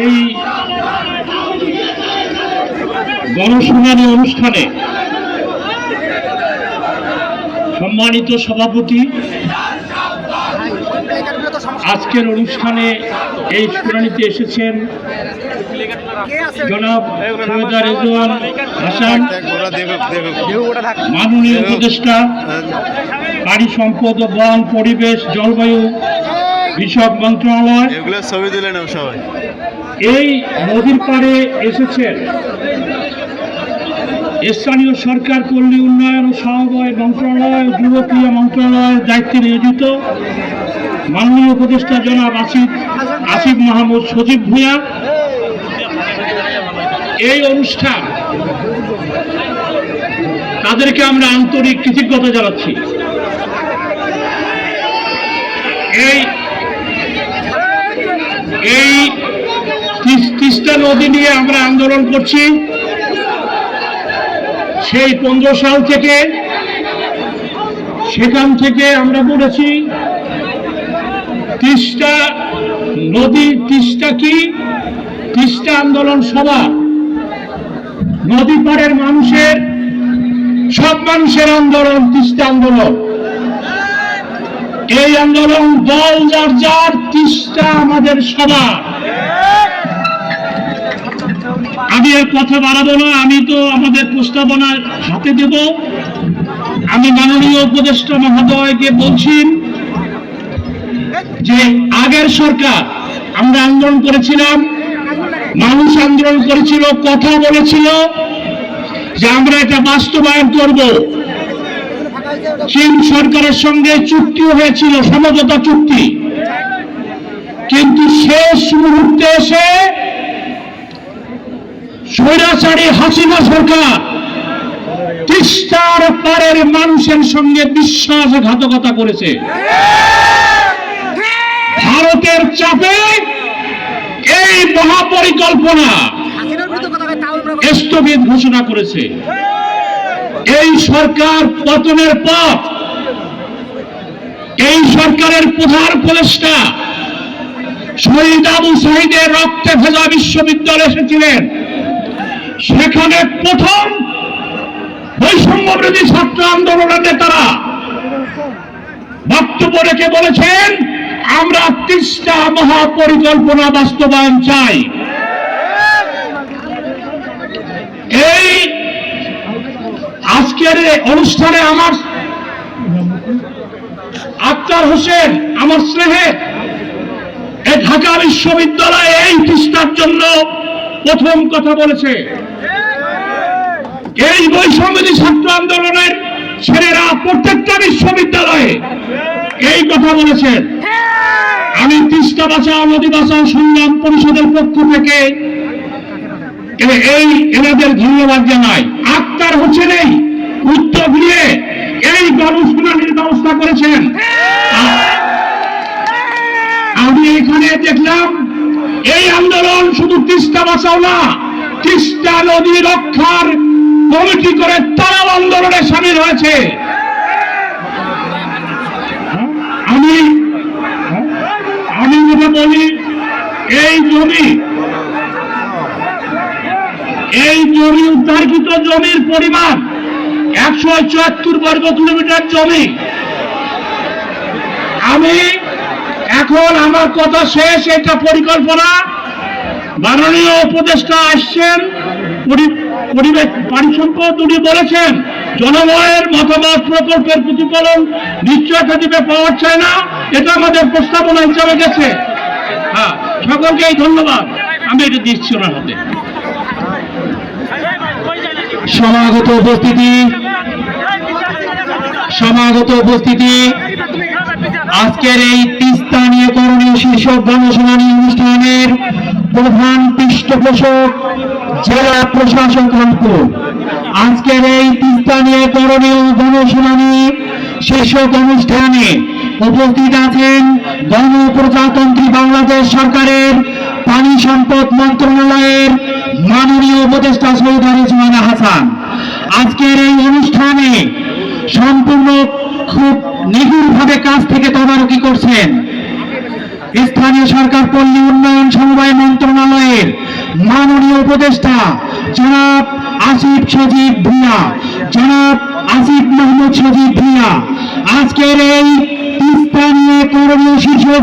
এই গণশুনানি অনুষ্ঠানে সম্মানিত সভাপতি, আজকের অনুষ্ঠানে এই শুনানিতে এসেছেন জনাব রেজওয়ান হাসান, মাননীয় উপদেষ্টা পানি সম্পদ ও বন, পরিবেশ, জলবায়ু বিষয়ক মন্ত্রণালয়, এগুলো ছবি তুলে নাও সবাই। এই নদীর পাড়ে এসেছেন স্থানীয় সরকার পল্লী উন্নয়ন ও সমবায় মন্ত্রণালয় ও যুব ক্রীড়া মন্ত্রণালয়ের দায়িত্বে নিয়োজিত মাননীয় উপদেষ্টা জনাব আসিফ আসিফ মাহমুদ সজীব ভূঁইয়া। এই অনুষ্ঠান তাদেরকে আমরা আন্তরিক কৃতজ্ঞতা জানাচ্ছি। এই তিস্তা নদী নিয়ে আমরা আন্দোলন করছি। সেই পনেরো সাল থেকে সেখান থেকে আমরা বলেছি, তিস্তা নদী, তিস্তা কি? তিস্তা আন্দোলন সভা। নদী পাড়ের মানুষের, সব মানুষের আন্দোলন তিস্তা আন্দোলন। এই আন্দোলন দল যার যার, তিস্তা আমাদের সবার। আমি এর কথা বাড়াবো না, আমি তো আমাদের প্রস্তাবনা হাতে দেব। আমি মাননীয় উপদেষ্টা মহোদয়কে বলছি যে, আগের সরকার আমরা আন্দোলন করেছিলাম, মানুষ আন্দোলন করেছিল, কথা বলেছিল যে আমরা এটা বাস্তবায়ন করব। চীন সরকারের সঙ্গে চুক্তিও হয়েছিল, সমঝোতা চুক্তি। কিন্তু শেষ মুহূর্তে এসে স্বৈরাচারী হাসিনা সরকার তিস্তার পারের মানুষের সঙ্গে বিশ্বাসঘাতকতা করেছে। ভারতের চাপে এই মহাপরিকল্পনা স্থগিত ঘোষণা করেছে। এই সরকার পতনের পথ, এই সরকারের প্রধান উপদেষ্টা শহীদ আবু সাহিদের রক্তে ভেজা বিশ্ববিদ্যালয়ে এসেছিলেন। সেখানে প্রথম বৈষম্য বিরোধী ছাত্র আন্দোলনের নেতারা বক্তব্য রেখে বলেছেন, আমরা তিস্তা মহাপরিকল্পনা বাস্তবায়ন চাই। এই আজকের অনুষ্ঠানে আমার আক্তার হোসেন, আমার স্নেহে ঢাকা বিশ্ববিদ্যালয়ে এই তিস্তার জন্য প্রথম কথা বলেছে। এই বৈষম্যদী ছাত্র আন্দোলনের ছেলেরা প্রত্যেকটা বিশ্ববিদ্যালয়ে এই কথা বলেছেন। আমি তিস্তা বাঁচাও, নদী বাঁচাও সংগ্রাম পরিষদের পক্ষ থেকে এই এনাদের ধন্যবাদ জানাই। আক্তার হোসেন এই উদ্যোগ নিয়ে এই গণশুনানির ব্যবস্থা করেছেন। আমি এখানে দেখলাম, এই আন্দোলন শুধু তিস্তা বাঁচাও না, তিস্তা নদী রক্ষার কমিটি করে? তারাও আন্দোলনে সামিল হয়েছে। আমি আমি যেটা বলি, এই জমি এই জমি উদ্ধারকৃত জমির পরিমাণ একশো চুয়াত্তর বর্গ কিলোমিটার জমি। আমি এখন আমার কথা শেষ, এটা পরিকল্পনা। মাননীয় উপদেষ্টা আসছেন। পরিবেশ পানি সম্পদ উনি বলেছেন, জনগণের মতামত প্রকল্পের প্রতিফলন নিশ্চয়তা দিবে পাওয়া যায় না, এটা আমাদের প্রস্তাবনা হিসাবে গেছে। হ্যাঁ সকলকে এই ধন্যবাদ। আমি এটা দিচ্ছি ওনার হাতে। সমাগত উপস্থিতি সমাগত উপস্থিতি, আজকের এই তিস্তা নিয়ে করণীয় শীর্ষক গণশুনানি অনুষ্ঠানের প্রধান পৃষ্ঠপোষক জেলা প্রশাসক রংপুর আজকের এই তিস্তা নিয়ে করণীয় গণশুনানি শীর্ষক অনুষ্ঠানে উপস্থিত আছেন গণপ্রজাতন্ত্রী বাংলাদেশ সরকারের পানি সম্পদ মন্ত্রণালয়ের মাননীয় উপদেষ্টা সৈয়দ রেজওয়ানা হাসান আজকের এই অনুষ্ঠানে সম্পূর্ণ খুব নিগুড়ভাবে কাজ থেকে তদারকি করছেন। স্থানীয় সরকার পল্লী উন্নয়ন সমবায় মন্ত্রণালয়ের জনাব আসিফ সজীব ভুইয়া জনাব আসিফ মোহাম্মদ সজীব ভুইয়া আজকের এই তিস্তা নিয়ে করণীয় শীর্ষক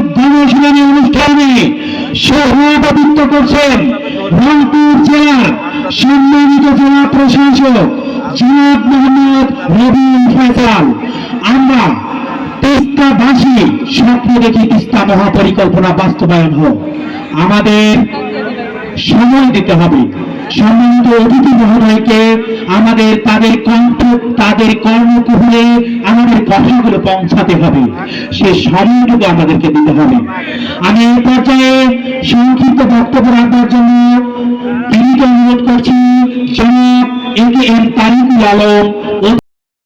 অনুষ্ঠানে করছেন রংপুর জেলার সম্মানিত জেলা প্রশাসক জনাব মোহাম্মদ ফয়সাল। আমরা তিস্তাবাসী স্বপ্ন দেখি তিস্তা মহাপরিকল্পনা বাস্তবায়ন হোক। আমাদের সময় দিতে হবে। সম্মানিত অতিথি মহোদয়কে আমাদের তাদের কণ্ঠ, তাদের কর্মকুহলে আমাদের কথাগুলো পৌঁছাতে হবে। সে সময়টুকু আমাদেরকে দিতে হবে। আমি এই পর্যায়ে সংক্ষিপ্ত বক্তব্য রাখবার জন্য বিনীত অনুরোধ করছি, জনাব A K M Tarikul Alam